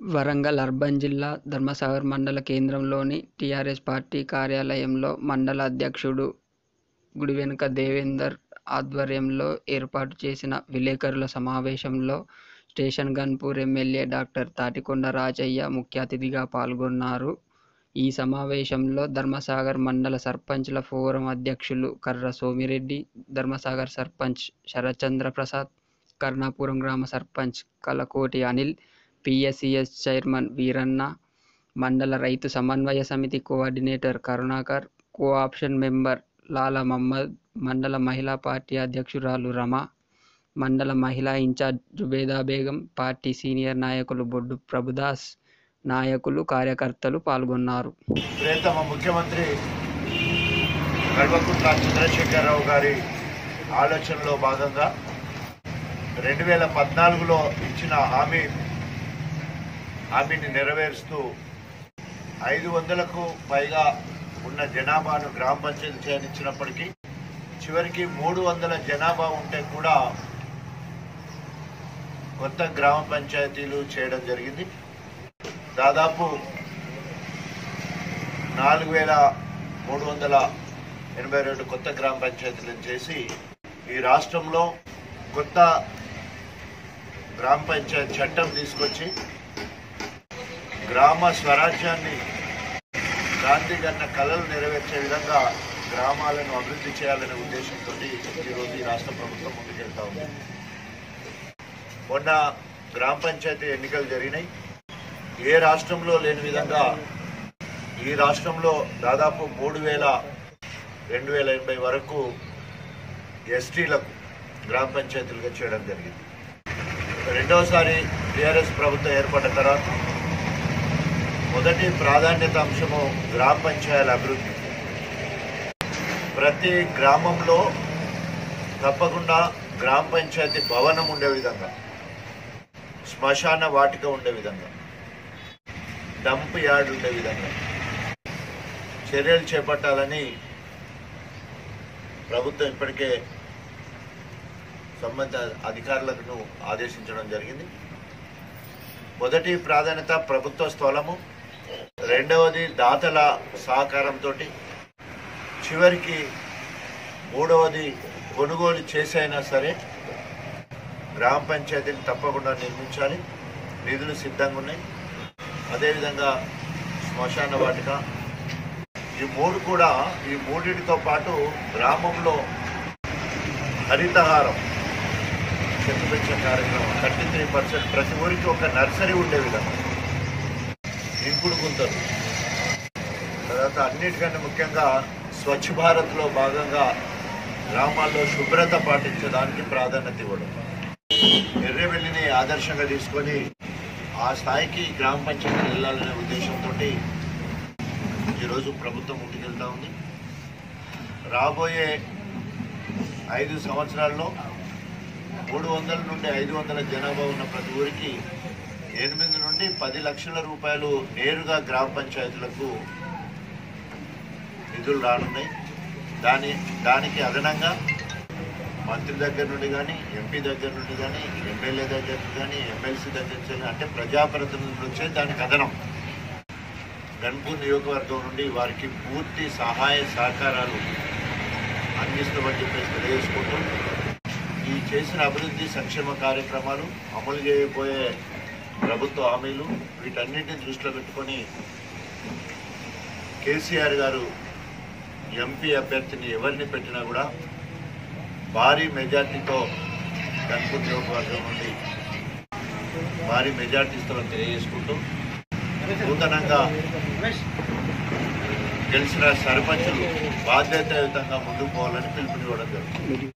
Warangal urban జిల్లా ధర్మసాగర్ మండల కేంద్రంలోని టీఆర్ఎస్ పార్టీ కార్యాలయంలో మండల అధ్యక్షుడు గుడివెనక దేవేందర్ ఆధ్వర్యంలో ఏర్పాటు చేసిన విలేకరుల సమావేశంలో station Ghanpur MLA doctor Thatikonda Rajaiah ముఖ్య అతిథిగా పాల్గొన్నారు. ఈ సమావేశంలో ధర్మసాగర్ మండల సర్పంచ్ల ఫోరం అధ్యక్షులు కర్ర సోమిరెడ్డి ధర్మసాగర్ సర్పంచ్ శరత్చంద్ర ప్రసాద్ కర్ణాపురం గ్రామ సర్పంచ్ కలకోటి అనిల్ పిఎస్సిఎస్ చైర్మన్ వీరన్న మండల రైతు సమన్వయ సమితి coordinator Karunakar co option member Lala Mohammed మండల మహిళా పార్టీ అధ్యక్షురాలు రమ మండల మహిళా in charge Zubeda Begum party senior నాయకులు బొడ్డు ప్రభుదాస్ నాయకులు కార్యకర్తలు పాల్గొన్నారు. ప్రియతమ ముఖ్యమంత్రి కల్వకుంట్ల చంద్రశేఖరరావు గారి ఆలోచనలో భాగంగా రెండు వేల పద్నాలుగులో ఇచ్చిన హామీ హామీని నెరవేరుస్తూ ఐదు వందలకు పైగా ఉన్న జనాభాను గ్రామ పంచాయతీ చేయనిచ్చినప్పటికీ చివరికి మూడు వందల జనాభా ఉంటే కూడా కొత్త గ్రామ పంచాయతీలు చేయడం జరిగింది. దాదాపు నాలుగు వేల మూడు వందల ఎనభై రెండు కొత్త గ్రామ పంచాయతీలను చేసి ఈ రాష్ట్రంలో కొత్త గ్రామ పంచాయతీ చట్టం తీసుకొచ్చి గ్రామ స్వరాజ్యాన్ని గాంధీ గన్న కళలు నెరవేర్చే విధంగా గ్రామాలను అభివృద్ధి చేయాలనే ఉద్దేశంతో ఈరోజు ఈ రాష్ట్ర ప్రభుత్వం ముందుకెళ్తా ఉంది. మొన్న గ్రామ పంచాయతీ ఎన్నికలు జరిగినాయి. ఏ రాష్ట్రంలో లేని విధంగా ఈ రాష్ట్రంలో దాదాపు మూడు వేల రెండు వేల ఎనభై వరకు ఎస్టీలకు గ్రామ పంచాయతీలుగా చేయడం జరిగింది. రెండవసారి టీఆర్ఎస్ ప్రభుత్వం ఏర్పడిన తర్వాత మొదటి ప్రాధాన్యత అంశము గ్రామ పంచాయతీల అభివృద్ధి. ప్రతి గ్రామంలో తప్పకుండా గ్రామ పంచాయతీ భవనం ఉండే విధంగా శ్మశాన వాటిక ఉండే విధంగా డంప్ యార్డ్ ఉండే విధంగా చర్యలు చేపట్టాలని ప్రభుత్వం ఇప్పటికే సంబంధిత అధికారులను ఆదేశించడం జరిగింది. మొదటి ప్రాధాన్యత ప్రభుత్వ స్థలము రెండవది దాతల సహకారంతో చివరికి మూడవది కొనుగోలు చేసైనా సరే గ్రామ పంచాయతీని తప్పకుండా నిర్మించాలి. నిధులు సిద్ధంగా ఉన్నాయి. అదేవిధంగా శ్మశాన వాటిక. ఈ మూడు కూడా ఈ మూడింటితో పాటు గ్రామంలో హరితహారం చెట్టు పెంచే కార్యక్రమం థర్టీ త్రీ పర్సెంట్ ప్రతి ఊరికి ఒక నర్సరీ ఉండే విధంగా. నింపుడుకుంటారు తర్వాత అన్నిటికంటే ముఖ్యంగా స్వచ్ఛ భారత్లో భాగంగా గ్రామాల్లో శుభ్రత పాటించడానికి ప్రాధాన్యత ఇవ్వడం. ఎర్రవెల్లిని ఆదర్శంగా తీసుకొని ఆ స్థాయికి గ్రామ పంచాయతీ వెళ్ళాలనే ఉద్దేశంతో ఈరోజు ప్రభుత్వం ముందుకెళ్తా ఉంది. రాబోయే ఐదు సంవత్సరాల్లో మూడు వందల నుండి ఐదు వందల జనాభా ఉన్న ప్రతి ఊరికి ఎనిమిది నుండి పది లక్షల రూపాయలు నేరుగా గ్రామ పంచాయతీలకు నిధులు రానున్నాయి. దాని దానికి అదనంగా మంత్రి దగ్గర నుండి కానీ ఎంపీ దగ్గర నుండి కానీ ఎమ్మెల్యే దగ్గర నుండి కానీ ఎమ్మెల్సీ దగ్గర నుంచి కానీ అంటే ప్రజాప్రతినిధులు వచ్చే దానికి అదనం. గన్పూర్ నియోజకవర్గం నుండి వారికి పూర్తి సహాయ సహకారాలు అందిస్తామని చెప్పేసి తెలియజేసుకుంటూ ఈ చేసిన అభివృద్ధి సంక్షేమ కార్యక్రమాలు అమలు చేయబోయే ప్రభుత్వ హామీలు వీటన్నిటిని దృష్టిలో పెట్టుకొని కేసీఆర్ గారు ఎంపీ అభ్యర్థిని ఎవరిని పెట్టినా కూడా భారీ మెజార్టీతో గన్పూర్ నియోజకవర్గం నుండి భారీ మెజార్టీతో తెలియజేసుకుంటూ నూతనంగా గెలిచిన సర్పంచులు బాధ్యతాయుతంగా ముందుకు పోవాలని పిలుపునివ్వడం జరుగుతుంది.